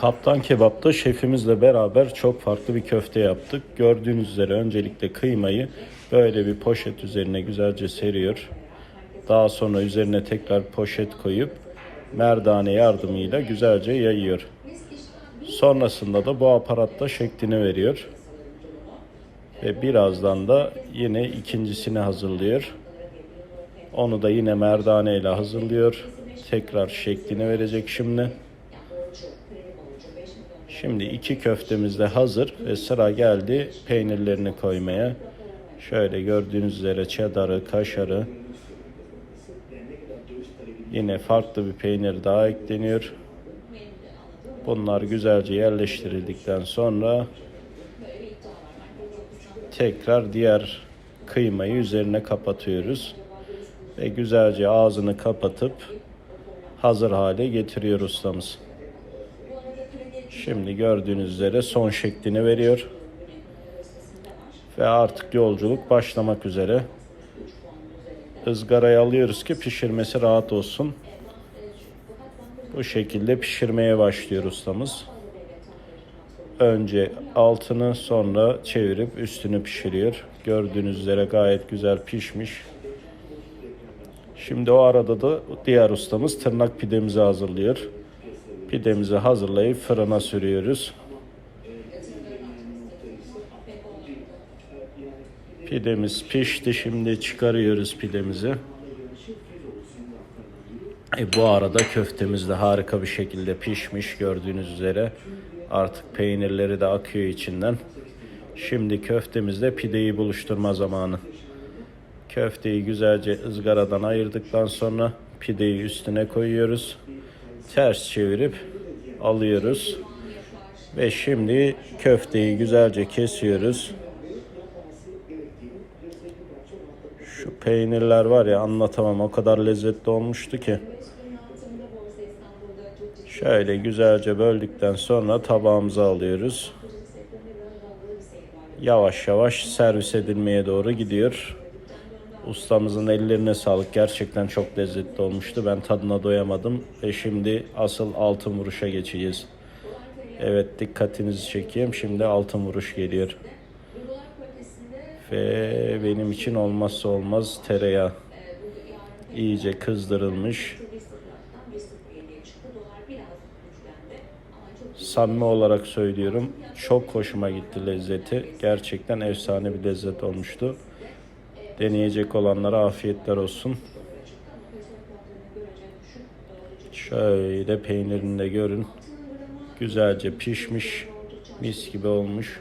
Kaptan Kebap'ta şefimizle beraber çok farklı bir köfte yaptık. Gördüğünüz üzere öncelikle kıymayı böyle bir poşet üzerine güzelce seriyor. Daha sonra üzerine tekrar poşet koyup merdane yardımıyla güzelce yayıyor. Sonrasında da bu aparatta şeklini veriyor. Ve birazdan da yine ikincisini hazırlıyor. Onu da yine merdane ile hazırlıyor. Tekrar şeklini verecek şimdi. Şimdi iki köftemiz de hazır ve sıra geldi peynirlerini koymaya. Şöyle gördüğünüz üzere cheddar'ı, kaşarı, yine farklı bir peynir daha ekleniyor. Bunlar güzelce yerleştirildikten sonra tekrar diğer kıymayı üzerine kapatıyoruz ve güzelce ağzını kapatıp hazır hale getiriyor ustamız. Şimdi gördüğünüz üzere son şeklini veriyor. Ve artık yolculuk başlamak üzere. Izgaraya alıyoruz ki pişirmesi rahat olsun. Bu şekilde pişirmeye başlıyor ustamız. Önce altını sonra çevirip üstünü pişiriyor. Gördüğünüz üzere gayet güzel pişmiş. Şimdi o arada da diğer ustamız tırnak pidemizi hazırlıyor. Pidemizi hazırlayıp fırına sürüyoruz. Pidemiz pişti. Şimdi çıkarıyoruz pidemizi. E, bu arada köftemiz de harika bir şekilde pişmiş gördüğünüz üzere. Artık peynirleri de akıyor içinden. Şimdi köftemizle pideyi buluşturma zamanı. Köfteyi güzelce ızgaradan ayırdıktan sonra pideyi üstüne koyuyoruz. Ters çevirip alıyoruz. Ve şimdi köfteyi güzelce kesiyoruz. Şu peynirler var ya anlatamam o kadar lezzetli olmuştu ki. Şöyle güzelce böldükten sonra tabağımıza alıyoruz. Yavaş yavaş servis edilmeye doğru gidiyor. Ustamızın ellerine sağlık. Gerçekten çok lezzetli olmuştu. Ben tadına doyamadım. Ve şimdi asıl altın vuruşa geçeceğiz. Evet dikkatinizi çekeyim. Şimdi altın vuruş geliyor. Ve benim için olmazsa olmaz tereyağı. İyice kızdırılmış. Samimi olarak söylüyorum. Çok hoşuma gitti lezzeti. Gerçekten efsane bir lezzet olmuştu. Deneyecek olanlara afiyetler olsun. Şöyle peynirini de görün. Güzelce pişmiş. Mis gibi olmuş.